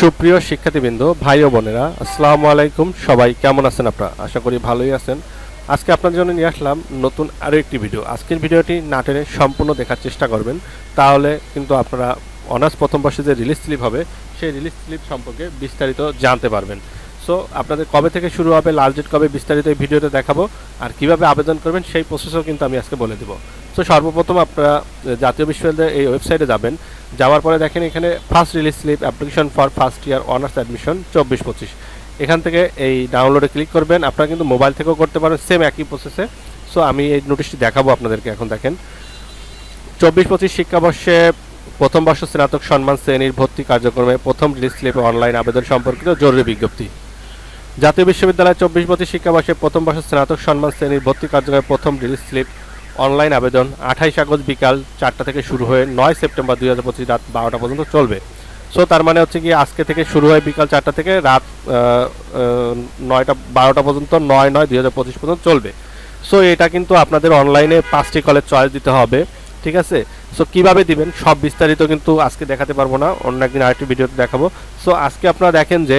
সুপ্রিয় শিক্ষার্থীবৃন্দ, ভাই ও বোনেরা, আসসালামু আলাইকুম। সবাই কেমন আছেন আপনারা? আশা করি ভালোই আছেন। আজকে আপনার জন্য নিয়ে আসলাম নতুন আরও একটি ভিডিও। আজকের ভিডিওটি নাটেনে সম্পূর্ণ দেখার চেষ্টা করবেন। তাহলে কিন্তু আপনারা অনার্স প্রথম বর্ষে যে রিলিজ স্লিপ হবে, সেই রিলিজ স্লিপ সম্পর্কে বিস্তারিত জানতে পারবেন। সো, আপনাদের কবে থেকে শুরু হবে, লাস্ট ডেট কবে বিস্তারিত এই ভিডিওতে দেখাবো। আর কীভাবে আবেদন করবেন, সেই প্রসেসও কিন্তু আমি আজকে বলে দেবো। তো সর্বপ্রথম আপনারা জাতীয় বিশ্ববিদ্যালয়ের এই ওয়েবসাইটে যাবেন। যাওয়ার পরে দেখেন এখানে first release slip application for first year honours admission চব্বিশ পঁচিশ। এখান থেকে এই ডাউনলোডে ক্লিক করবেন। আপনারা কিন্তু মোবাইল থেকেও করতে পারেন সেম একই প্রসেসে সো আমি এই নোটিশটি দেখাবো আপনাদেরকে এখন দেখেন। চব্বিশ পঁচিশ শিক্ষাবর্ষে প্রথম বর্ষ স্নাতক সম্মান শ্রেণির ভর্তি কার্যক্রমে প্রথম রিলিজ স্লিপে অনলাইন আবেদন সম্পর্কিত জরুরি বিজ্ঞপ্তি। জাতীয় বিশ্ববিদ্যালয় চব্বিশ পঁচিশ শিক্ষাবর্ষে প্রথম বর্ষ স্নাতক সম্মান শ্রেণির ভর্তি কার্যক্রমে প্রথম রিলিজ স্লিপ অনলাইন আবেদন আঠাইশ আগস্ট বিকাল চারটা থেকে শুরু হয়ে নয় সেপ্টেম্বর দুই হাজার পঁচিশ রাত বারোটা পর্যন্ত চলবে। সো তার মানে হচ্ছে কি আজকে থেকে শুরু হয় বিকাল চারটা থেকে রাত নয়টা, বারোটা পর্যন্ত নয় নয় দুই হাজার পঁচিশ পর্যন্ত চলবে। সো এটা কিন্তু আপনাদের অনলাইনে পাঁচটি কলেজ চয়েস দিতে হবে, ঠিক আছে? সো কীভাবে দিবেন সব বিস্তারিত কিন্তু আজকে দেখাতে পারব না, অন্য একদিন আরেকটি ভিডিওতে দেখাবো। সো আজকে আপনারা দেখেন যে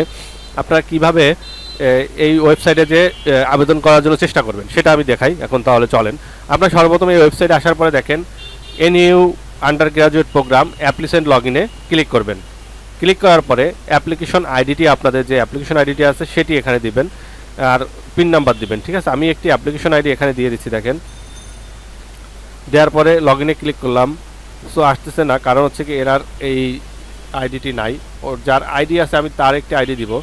আপনারা কীভাবে এই ওয়েবসাইটে যে আবেদন করার জন্য চেষ্টা করবেন, সেটা আমি দেখাই, এখন তাহলে চলেন। আপনার সর্বপ্রথম এই ওয়েবসাইটে আসার পরে দেখেন N U undergraduate programme application log ইনে ক্লিক করবেন। ক্লিক করার পরে অ্যাপ্লিকেশন আইডিটি, আপনাদের যে অ্যাপ্লিকেশন আইডিটি আছে, সেটি এখানে দিবেন, আর পিন নাম্বার দিবেন, ঠিক আছে? আমি একটি অ্যাপ্লিকেশন আইডি এখানে দিয়ে দিচ্ছি, দেখেন। দেওয়ার পরে লগ ইনে ক্লিক করলাম। সো, আসতেছে না, কারণ হচ্ছে কি এরার এই আইডিটি নাই। ওর যার আইডি আছে, আমি তার একটি আইডি দিব।